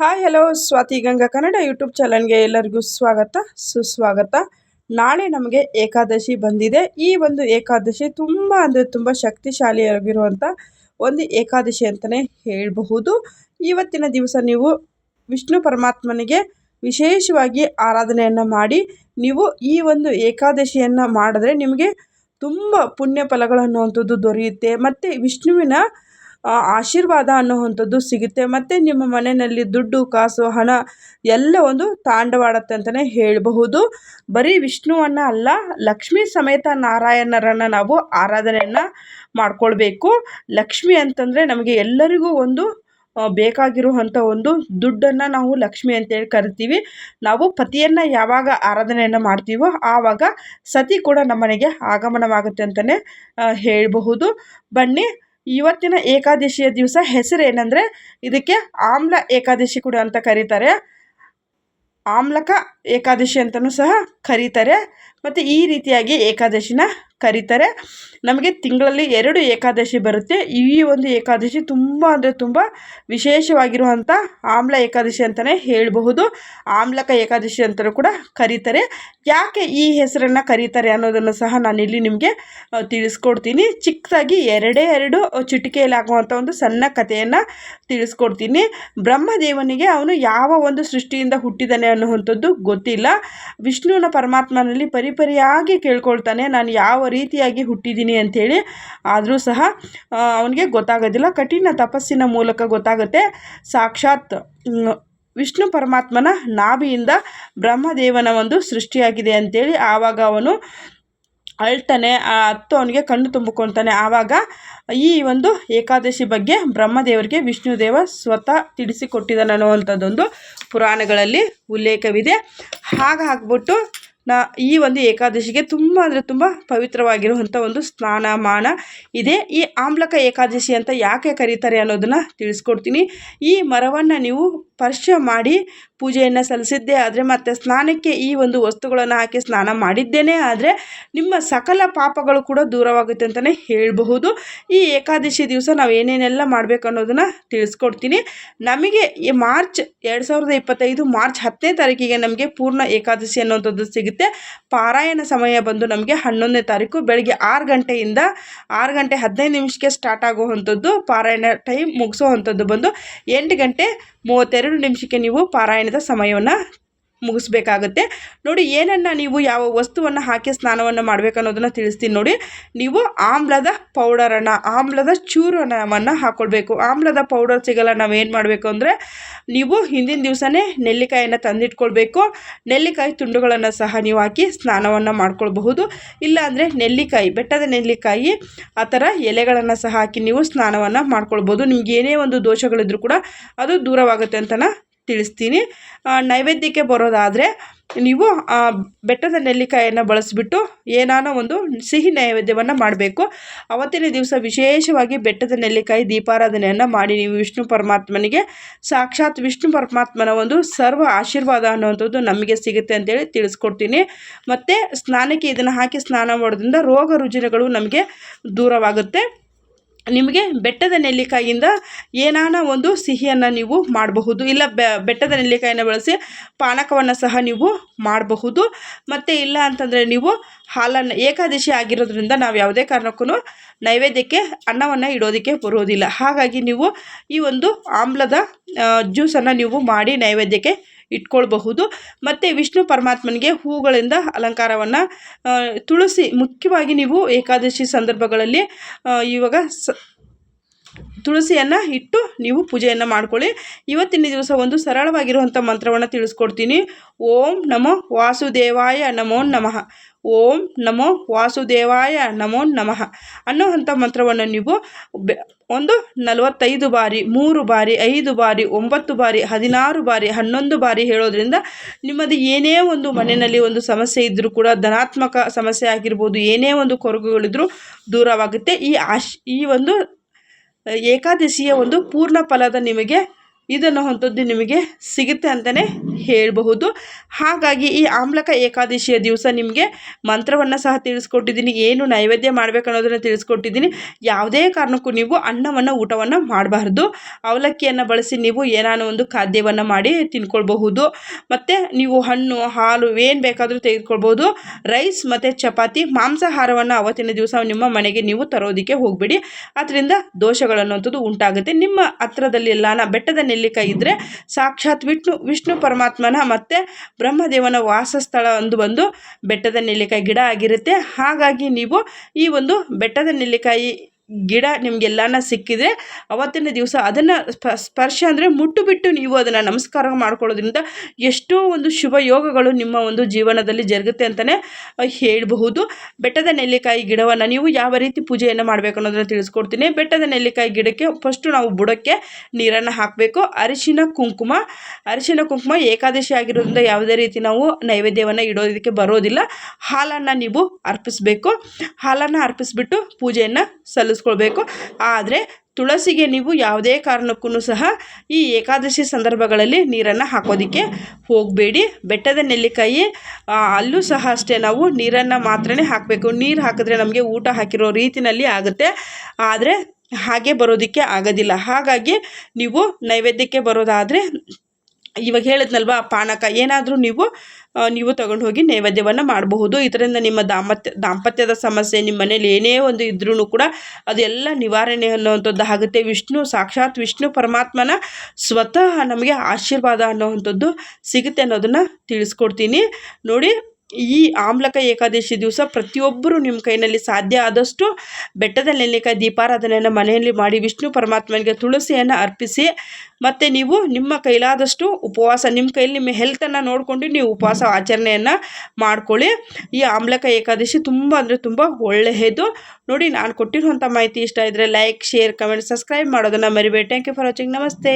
Hi hello Swathi Ganga Kannada YouTube ಚಾನಲ್ಗೆ ಎಲ್ಲರಿಗೂ ಸ್ವಾಗತ, ಸುಸ್ವಾಗತ. ನಾಳೆ ನಮಗೆ ಏಕಾದಶಿ ಬಂದಿದೆ. ಈ ಒಂದು ಏಕಾದಶಿ ತುಂಬ ಅಂದರೆ ತುಂಬ ಶಕ್ತಿಶಾಲಿಯಾಗಿರುವಂಥ ಒಂದು ಏಕಾದಶಿ ಅಂತಲೇ ಹೇಳಬಹುದು. ಇವತ್ತಿನ ದಿವಸ ನೀವು ವಿಷ್ಣು ಪರಮಾತ್ಮನಿಗೆ ವಿಶೇಷವಾಗಿ ಆರಾಧನೆಯನ್ನು ಮಾಡಿ, ನೀವು ಈ ಒಂದು ಏಕಾದಶಿಯನ್ನು ಮಾಡಿದ್ರೆ ನಿಮಗೆ ತುಂಬ ಪುಣ್ಯ ಫಲಗಳು ಅನ್ನುವಂಥದ್ದು ದೊರೆಯುತ್ತೆ. ಮತ್ತು ವಿಷ್ಣುವಿನ ಆಶೀರ್ವಾದ ಅನ್ನುವಂಥದ್ದು ಸಿಗುತ್ತೆ. ಮತ್ತು ನಿಮ್ಮ ಮನೆಯಲ್ಲಿ ದುಡ್ಡು, ಕಾಸು, ಹಣ ಎಲ್ಲ ಒಂದು ತಾಂಡವಾಡತ್ತೆ ಅಂತಲೇ ಹೇಳಬಹುದು. ಬರೀ ವಿಷ್ಣುವನ್ನು ಅಲ್ಲ, ಲಕ್ಷ್ಮೀ ಸಮೇತ ನಾರಾಯಣರನ್ನು ನಾವು ಆರಾಧನೆಯನ್ನು ಮಾಡಿಕೊಳ್ಬೇಕು. ಲಕ್ಷ್ಮಿ ಅಂತಂದರೆ ನಮಗೆ ಎಲ್ಲರಿಗೂ ಒಂದು ಬೇಕಾಗಿರುವಂಥ ಒಂದು ದುಡ್ಡನ್ನು ನಾವು ಲಕ್ಷ್ಮಿ ಅಂತೇಳಿ ಕರಿತೀವಿ. ನಾವು ಪತಿಯನ್ನು ಯಾವಾಗ ಆರಾಧನೆಯನ್ನು ಮಾಡ್ತೀವೋ ಆವಾಗ ಸತಿ ಕೂಡ ನಮ್ಮನೆಗೆ ಆಗಮನವಾಗುತ್ತೆ ಅಂತಲೇ ಹೇಳಬಹುದು. ಬನ್ನಿ ಇವತ್ತಿನ ಏಕಾದಶಿಯ ದಿವಸ ಹೆಸರು ಏನಂದರೆ ಇದಕ್ಕೆ ಆಮ್ಲ ಏಕಾದಶಿ ಕೂಡ ಅಂತ ಕರೀತಾರೆ. ಆಮ್ಲಕ ಏಕಾದಶಿ ಅಂತಲೂ ಸಹ ಕರೀತಾರೆ. ಮತ್ತು ಈ ರೀತಿಯಾಗಿ ಏಕಾದಶಿನ ಕರೀತಾರೆ. ನಮಗೆ ತಿಂಗಳಲ್ಲಿ ಎರಡು ಏಕಾದಶಿ ಬರುತ್ತೆ. ಈ ಒಂದು ಏಕಾದಶಿ ತುಂಬ ಅಂದರೆ ತುಂಬ ವಿಶೇಷವಾಗಿರುವಂಥ ಆಮ್ಲ ಏಕಾದಶಿ ಅಂತಲೇ ಹೇಳಬಹುದು. ಆಮ್ಲಕ ಏಕಾದಶಿ ಅಂತಲೂ ಕೂಡ ಕರೀತಾರೆ. ಯಾಕೆ ಈ ಹೆಸರನ್ನು ಕರೀತಾರೆ ಅನ್ನೋದನ್ನು ಸಹ ನಾನಿಲ್ಲಿ ನಿಮಗೆ ತಿಳಿಸ್ಕೊಡ್ತೀನಿ. ಚಿಕ್ಕದಾಗಿ ಎರಡೇ ಎರಡು ಚಿಟಿಕೆಯಲ್ಲಿ ಆಗುವಂಥ ಒಂದು ಸಣ್ಣ ಕಥೆಯನ್ನು ತಿಳಿಸ್ಕೊಡ್ತೀನಿ. ಬ್ರಹ್ಮದೇವನಿಗೆ ಅವನು ಯಾವ ಒಂದು ಸೃಷ್ಟಿಯಿಂದ ಹುಟ್ಟಿದ್ದಾನೆ ಅನ್ನುವಂಥದ್ದು ಗೊತ್ತಿಲ್ಲ. ವಿಷ್ಣುವಿನ ಪರಮಾತ್ಮನಲ್ಲಿ ಪರಿಪರಿಯಾಗಿ ಕೇಳ್ಕೊಳ್ತಾನೆ, ನಾನು ಯಾವ ರೀತಿಯಾಗಿ ಹುಟ್ಟಿದ್ದೀನಿ ಅಂಥೇಳಿ. ಆದರೂ ಸಹ ಅವನಿಗೆ ಗೊತ್ತಾಗೋದಿಲ್ಲ. ಕಠಿಣ ತಪಸ್ಸಿನ ಮೂಲಕ ಗೊತ್ತಾಗುತ್ತೆ. ಸಾಕ್ಷಾತ್ ವಿಷ್ಣು ಪರಮಾತ್ಮನ ನಾಭಿಯಿಂದ ಬ್ರಹ್ಮದೇವನ ಒಂದು ಸೃಷ್ಟಿಯಾಗಿದೆ ಅಂಥೇಳಿ. ಆವಾಗ ಅವನು ಅಳ್ತಾನೆ, ಆ ಹತ್ತು ಅವನಿಗೆ ಕಣ್ಣು ತುಂಬಿಕೊಳ್ತಾನೆ ಆವಾಗ ಈ ಒಂದು ಏಕಾದಶಿ ಬಗ್ಗೆ ಬ್ರಹ್ಮದೇವರಿಗೆ ವಿಷ್ಣುದೇವ ಸ್ವತಃ ತಿಳಿಸಿಕೊಟ್ಟಿದ್ದಾನೆ ಅನ್ನುವಂಥದ್ದೊಂದು ಪುರಾಣಗಳಲ್ಲಿ ಉಲ್ಲೇಖವಿದೆ. ಹಾಗಾಗ್ಬಿಟ್ಟು ನಾ, ಈ ಒಂದು ಏಕಾದಶಿಗೆ ತುಂಬ ಅಂದರೆ ತುಂಬ ಪವಿತ್ರವಾಗಿರುವಂಥ ಒಂದು ಸ್ನಾನಮಾನ ಇದೆ. ಈ ಆಮ್ಲಕ ಏಕಾದಶಿ ಅಂತ ಯಾಕೆ ಕರೀತಾರೆ ಅನ್ನೋದನ್ನು ತಿಳಿಸ್ಕೊಡ್ತೀನಿ. ಈ ಮರವನ್ನು ನೀವು ಸ್ಪರ್ಶ ಮಾಡಿ ಪೂಜೆಯನ್ನು ಸಲ್ಲಿಸಿದ್ದೇ, ಆದರೆ ಮತ್ತು ಸ್ನಾನಕ್ಕೆ ಈ ಒಂದು ವಸ್ತುಗಳನ್ನು ಹಾಕಿ ಸ್ನಾನ ಮಾಡಿದ್ದೇನೆ. ಆದರೆ ನಿಮ್ಮ ಸಕಲ ಪಾಪಗಳು ಕೂಡ ದೂರವಾಗುತ್ತೆ ಅಂತಲೇ ಹೇಳಬಹುದು. ಈ ಏಕಾದಶಿ ದಿವಸ ನಾವು ಏನೇನೆಲ್ಲ ಮಾಡಬೇಕು ಅನ್ನೋದನ್ನು ತಿಳಿಸ್ಕೊಡ್ತೀನಿ. ನಮಗೆ ಮಾರ್ಚ್ ಎರಡು ಸಾವಿರದ ಇಪ್ಪತ್ತೈದು, ಮಾರ್ಚ್ ಹತ್ತನೇ ತಾರೀಕಿಗೆ ನಮಗೆ ಪೂರ್ಣ ಏಕಾದಶಿ ಅನ್ನೋಂಥದ್ದು ಸಿಗುತ್ತೆ. ಪಾರಾಯಣ ಸಮಯ ಬಂದು ನಮಗೆ ಹನ್ನೊಂದನೇ ತಾರೀಕು, ಬೆಳಗ್ಗೆ ಆರು ಗಂಟೆಯಿಂದ ಆರು ಗಂಟೆ ಹದಿನೈದು ನಿಮಿಷಕ್ಕೆ ಸ್ಟಾರ್ಟ್ ಆಗುವಂಥದ್ದು. ಪಾರಾಯಣ ಟೈಮ್ ಮುಗಿಸೋವಂಥದ್ದು ಬಂದು ಎಂಟು ಗಂಟೆ ಮೂವತ್ತೆರಡು ನಿಮಿಷಕ್ಕೆ ನೀವು ಪಾರಾಯಣದ ಸಮಯವನ್ನು ಮುಗಿಸ್ಬೇಕಾಗುತ್ತೆ. ನೋಡಿ, ಏನನ್ನು ನೀವು ಯಾವ ವಸ್ತುವನ್ನು ಹಾಕಿ ಸ್ನಾನವನ್ನು ಮಾಡಬೇಕನ್ನೋದನ್ನು ತಿಳಿಸ್ತೀನಿ ನೋಡಿ. ನೀವು ಆಮ್ಲದ ಪೌಡರನ್ನು, ಆಮ್ಲದ ಚೂರನವನ್ನು ಹಾಕ್ಕೊಳ್ಬೇಕು ಆಮ್ಲದ ಪೌಡರ್ ಸಿಗಲ್ಲ ನಾವೇನು ಮಾಡಬೇಕು ಅಂದರೆ, ನೀವು ಹಿಂದಿನ ದಿವಸನೇ ನೆಲ್ಲಿಕಾಯನ್ನು ತಂದಿಟ್ಕೊಳ್ಬೇಕು. ನೆಲ್ಲಿಕಾಯಿ ತುಂಡುಗಳನ್ನು ಸಹ ನೀವು ಹಾಕಿ ಸ್ನಾನವನ್ನು ಮಾಡ್ಕೊಳ್ಬಹುದು. ಇಲ್ಲಾಂದರೆ ನೆಲ್ಲಿಕಾಯಿ, ಬೆಟ್ಟದ ನೆಲ್ಲಿಕಾಯಿ, ಆ ಥರ ಎಲೆಗಳನ್ನು ಸಹ ಹಾಕಿ ನೀವು ಸ್ನಾನವನ್ನು ಮಾಡ್ಕೊಳ್ಬೋದು ನಿಮ್ಗೆ ಏನೇ ಒಂದು ದೋಷಗಳಿದ್ರೂ ಕೂಡ ಅದು ದೂರವಾಗುತ್ತೆ ಅಂತನ ತಿಳಿಸ್ತೀನಿ. ನೈವೇದ್ಯಕ್ಕೆ ಬರೋದಾದರೆ ನೀವು ಬೆಟ್ಟದ ನೆಲ್ಲಿಕಾಯನ್ನು ಬಳಸಿಬಿಟ್ಟು ಏನಾನ ಒಂದು ಸಿಹಿ ನೈವೇದ್ಯವನ್ನು ಮಾಡಬೇಕು. ಅವತ್ತಿನ ದಿವಸ ವಿಶೇಷವಾಗಿ ಬೆಟ್ಟದ ನೆಲ್ಲಿಕಾಯಿ ದೀಪಾರಾಧನೆಯನ್ನು ಮಾಡಿ ನೀವು ವಿಷ್ಣು ಪರಮಾತ್ಮನಿಗೆ. ಸಾಕ್ಷಾತ್ ವಿಷ್ಣು ಪರಮಾತ್ಮನ ಒಂದು ಸರ್ವ ಆಶೀರ್ವಾದ ಅನ್ನುವಂಥದ್ದು ನಮಗೆ ಸಿಗುತ್ತೆ ಅಂತೇಳಿ ತಿಳಿಸ್ಕೊಡ್ತೀನಿ. ಮತ್ತು ಸ್ನಾನಕ್ಕೆ ಇದನ್ನು ಹಾಕಿ ಸ್ನಾನ ಮಾಡೋದ್ರಿಂದ ರೋಗ ರುಜಿನಗಳು ನಮಗೆ ದೂರವಾಗುತ್ತೆ. ನಿಮಗೆ ಬೆಟ್ಟದ ನೆಲ್ಲಿಕಾಯಿಂದ ಏನಾನ ಒಂದು ಸಿಹಿಯನ್ನು ನೀವು ಮಾಡಬಹುದು. ಇಲ್ಲ ಬೆಟ್ಟದ ನೆಲ್ಲಿಕಾಯಿನ ಬಳಸಿ ಪಾನಕವನ್ನು ಸಹ ನೀವು ಮಾಡಬಹುದು. ಮತ್ತು ಇಲ್ಲ ಅಂತಂದರೆ ನೀವು ಹಾಲನ್ನು ಏಕಾದಶಿ ಆಗಿರೋದ್ರಿಂದ ನಾವು ಯಾವುದೇ ಕಾರಣಕ್ಕೂ ನೈವೇದ್ಯಕ್ಕೆ ಅನ್ನವನ್ನು ಇಡೋದಕ್ಕೆ ಬರೋದಿಲ್ಲ. ಹಾಗಾಗಿ ನೀವು ಈ ಒಂದು ಆಮ್ಲದ ಜ್ಯೂಸನ್ನು ನೀವು ಮಾಡಿ ನೈವೇದ್ಯಕ್ಕೆ ಇಟ್ಕೊಳ್ಬಹುದು. ಮತ್ತು ವಿಷ್ಣು ಪರಮಾತ್ಮನಿಗೆ ಹೂಗಳಿಂದ ಅಲಂಕಾರವನ್ನು ತುಳಸಿ ಮುಖ್ಯವಾಗಿ ನೀವು ಏಕಾದಶಿ ಸಂದರ್ಭಗಳಲ್ಲಿ ಇವಾಗ ಸ ತುಳಸಿಯನ್ನು ಇಟ್ಟು ನೀವು ಪೂಜೆಯನ್ನು ಮಾಡ್ಕೊಳ್ಳಿ. ಇವತ್ತಿನ ದಿವಸ ಒಂದು ಸರಳವಾಗಿರುವಂಥ ಮಂತ್ರವನ್ನು ತಿಳಿಸ್ಕೊಡ್ತೀನಿ. ಓಂ ನಮೋ ವಾಸುದೇವಾಯ ನಮೋ ನಮಃ. ಓಂ ನಮೋ ವಾಸುದೇವಾಯ ನಮೋ ನಮಃ ಅನ್ನೋವಂಥ ಮಂತ್ರವನ್ನು ನೀವು ಒಂದು ನಲವತ್ತೈದು ಬಾರಿ, ಮೂರು ಬಾರಿ, ಐದು ಬಾರಿ, ಒಂಬತ್ತು ಬಾರಿ, ಹದಿನಾರು ಬಾರಿ, ಹನ್ನೊಂದು ಬಾರಿ ಹೇಳೋದ್ರಿಂದ ನಿಮ್ಮದು ಏನೇ ಒಂದು ಮನೆಯಲ್ಲಿ ಒಂದು ಸಮಸ್ಯೆ ಇದ್ದರೂ ಕೂಡ ಧನಾತ್ಮಕ ಸಮಸ್ಯೆ ಆಗಿರ್ಬೋದು, ಏನೇ ಒಂದು ಕೊರಗುಗಳಿದ್ರೂ ದೂರವಾಗುತ್ತೆ. ಈ ಆಶ್ ಈ ಒಂದು ಏಕಾದಶಿಯ ಒಂದು ಪೂರ್ಣ ಫಲದ ನಿಮಗೆ ಇದನ್ನು ಅಂಥದ್ದು ನಿಮಗೆ ಸಿಗುತ್ತೆ ಅಂತಲೇ ಹೇಳಬಹುದು. ಹಾಗಾಗಿ ಈ ಆಮ್ಲಕ ಏಕಾದಶಿಯ ದಿವಸ ನಿಮಗೆ ಮಂತ್ರವನ್ನು ಸಹ ತಿಳಿಸ್ಕೊಟ್ಟಿದ್ದೀನಿ. ಏನು ನೈವೇದ್ಯ ಮಾಡಬೇಕು ಅನ್ನೋದನ್ನು ತಿಳಿಸ್ಕೊಟ್ಟಿದ್ದೀನಿ. ಯಾವುದೇ ಕಾರಣಕ್ಕೂ ನೀವು ಅನ್ನವನ್ನು, ಊಟವನ್ನು ಮಾಡಬಾರ್ದು. ಅವಲಕ್ಕಿಯನ್ನು ಬಳಸಿ ನೀವು ಏನಾನ ಒಂದು ಖಾದ್ಯವನ್ನು ಮಾಡಿ ತಿನ್ಕೊಳ್ಬಹುದು. ಮತ್ತು ನೀವು ಹಣ್ಣು, ಹಾಲು ಏನು ಬೇಕಾದರೂ ತೆಗೆದುಕೊಳ್ಬೋದು ರೈಸ್ ಮತ್ತು ಚಪಾತಿ, ಮಾಂಸಾಹಾರವನ್ನು ಅವತ್ತಿನ ದಿವಸ ನಿಮ್ಮ ಮನೆಗೆ ನೀವು ತರೋದಕ್ಕೆ ಹೋಗಬೇಡಿ. ಅದರಿಂದ ದೋಷಗಳನ್ನುವಂಥದ್ದು ಉಂಟಾಗುತ್ತೆ. ನಿಮ್ಮ ಹತ್ರದಲ್ಲಿ ಎಲ್ಲಾನ ಬೆಟ್ಟದ ನೆಲ್ಲಿಕಾಯಿ ಇದ್ದರೆ ಸಾಕ್ಷಾತ್ ವಿಷ್ಣು ವಿಷ್ಣು ಪರಮಾತ್ಮನ ಮತ್ತು ಬ್ರಹ್ಮದೇವನ ವಾಸಸ್ಥಳ ಒಂದು ಬಂದು ಬೆಟ್ಟದ ನೆಲ್ಲಿಕಾಯಿ ಗಿಡ ಆಗಿರುತ್ತೆ. ಹಾಗಾಗಿ ನೀವು ಈ ಒಂದು ಬೆಟ್ಟದ ನೆಲ್ಲಿಕಾಯಿ ಗಿಡ ನಿಮಗೆಲ್ಲನ ಸಿಕ್ಕಿದರೆ ಅವತ್ತಿನ ದಿವಸ ಅದನ್ನು ಸ್ಪರ್ಶ ಅಂದರೆ ಮುಟ್ಟು ಬಿಟ್ಟು ನೀವು ಅದನ್ನು ನಮಸ್ಕಾರ ಮಾಡ್ಕೊಳ್ಳೋದ್ರಿಂದ ಎಷ್ಟೋ ಒಂದು ಶುಭ ಯೋಗಗಳು ನಿಮ್ಮ ಒಂದು ಜೀವನದಲ್ಲಿ ಜರುಗುತ್ತೆ ಅಂತಲೇ ಹೇಳಬಹುದು. ಬೆಟ್ಟದ ನೆಲ್ಲಿಕಾಯಿ ಗಿಡವನ್ನು ನೀವು ಯಾವ ರೀತಿ ಪೂಜೆಯನ್ನು ಮಾಡಬೇಕು ಅನ್ನೋದನ್ನು ತಿಳಿಸ್ಕೊಡ್ತೀನಿ. ಬೆಟ್ಟದ ನೆಲ್ಲಿಕಾಯಿ ಗಿಡಕ್ಕೆ ಫಸ್ಟು ನಾವು ಬುಡಕ್ಕೆ ನೀರನ್ನು ಹಾಕಬೇಕು. ಅರಿಶಿನ ಕುಂಕುಮ ಅರಿಶಿನ ಕುಂಕುಮ ಏಕಾದಶಿ ಆಗಿರೋದ್ರಿಂದ ಯಾವುದೇ ರೀತಿ ನಾವು ನೈವೇದ್ಯವನ್ನು ಇಡೋದಕ್ಕೆ ಬರೋದಿಲ್ಲ. ಹಾಲನ್ನು ನೀವು ಅರ್ಪಿಸಬೇಕು. ಹಾಲನ್ನು ಅರ್ಪಿಸ್ಬಿಟ್ಟು ಪೂಜೆಯನ್ನು ಸಲ್ಲಿಸ್ಕೊಳ್ಬೇಕು ಆದರೆ ತುಳಸಿಗೆ ನೀವು ಯಾವುದೇ ಕಾರಣಕ್ಕೂ ಸಹ ಈ ಏಕಾದಶಿ ಸಂದರ್ಭಗಳಲ್ಲಿ ನೀರನ್ನು ಹಾಕೋದಕ್ಕೆ ಹೋಗಬೇಡಿ. ಬೆಟ್ಟದ ನೆಲ್ಲಿಕಾಯಿ ಅಲ್ಲೂ ಸಹ ಅಷ್ಟೇ ನಾವು ನೀರನ್ನು ಮಾತ್ರನೇ ಹಾಕಬೇಕು. ನೀರು ಹಾಕಿದ್ರೆ ನಮಗೆ ಊಟ ಹಾಕಿರೋ ರೀತಿಯಲ್ಲಿ ಆಗುತ್ತೆ. ಆದರೆ ಹಾಗೆ ಬರೋದಕ್ಕೆ ಆಗೋದಿಲ್ಲ. ಹಾಗಾಗಿ ನೀವು ನೈವೇದ್ಯಕ್ಕೆ ಬರೋದಾದರೆ, ಇವಾಗ ಹೇಳಿದ್ನಲ್ವ, ಪಾನಕ. ಏನಾದರೂ ನೀವು ನೀವು ತಗೊಂಡು ಹೋಗಿ ನೈವೇದ್ಯವನ್ನು ಮಾಡಬಹುದು. ಇದರಿಂದ ನಿಮ್ಮ ದಾಂಪತ್ಯ ದಾಂಪತ್ಯದ ಸಮಸ್ಯೆ ನಿಮ್ಮ ಮನೇಲಿ ಏನೇ ಒಂದು ಇದ್ರೂ ಕೂಡ ಅದೆಲ್ಲ ನಿವಾರಣೆ ಅನ್ನುವಂಥದ್ದು ಆಗುತ್ತೆ. ವಿಷ್ಣು, ಸಾಕ್ಷಾತ್ ವಿಷ್ಣು ಪರಮಾತ್ಮನ ಸ್ವತಃ ನಮಗೆ ಆಶೀರ್ವಾದ ಅನ್ನೋವಂಥದ್ದು ಸಿಗುತ್ತೆ ಅನ್ನೋದನ್ನು ತಿಳಿಸ್ಕೊಡ್ತೀನಿ. ನೋಡಿ ಈ ಆಮ್ಲಕ ಏಕಾದಶಿ ದಿವಸ ಪ್ರತಿಯೊಬ್ಬರು ನಿಮ್ಮ ಕೈನಲ್ಲಿ ಸಾಧ್ಯ ಆದಷ್ಟು ಬೆಟ್ಟದ ನೆಲ್ಲಿಕಾಯಿ ದೀಪಾರಾಧನೆಯನ್ನು ಮನೆಯಲ್ಲಿ ಮಾಡಿ ವಿಷ್ಣು ಪರಮಾತ್ಮನಿಗೆ ತುಳಸಿಯನ್ನು ಅರ್ಪಿಸಿ, ಮತ್ತು ನೀವು ನಿಮ್ಮ ಕೈಲಾದಷ್ಟು ಉಪವಾಸ, ನಿಮ್ಮ ಕೈಲಿ ನಿಮ್ಮ ಹೆಲ್ತನ್ನು ನೋಡಿಕೊಂಡು ನೀವು ಉಪವಾಸ ಆಚರಣೆಯನ್ನು ಮಾಡ್ಕೊಳ್ಳಿ. ಈ ಆಮ್ಲಕ ಏಕಾದಶಿ ತುಂಬ ಅಂದರೆ ತುಂಬ ಒಳ್ಳೆಯದು. ನೋಡಿ, ನಾನು ಕೊಟ್ಟಿರುವಂಥ ಮಾಹಿತಿ ಇಷ್ಟ ಇದ್ದರೆ ಲೈಕ್ ಶೇರ್ ಕಮೆಂಟ್ ಸಬ್ಸ್ಕ್ರೈಬ್ ಮಾಡೋದನ್ನು ಮರಿಬೇಡಿ. ಥ್ಯಾಂಕ್ ಯು ಫಾರ್ ವಾಚಿಂಗ್ ನಮಸ್ತೆ.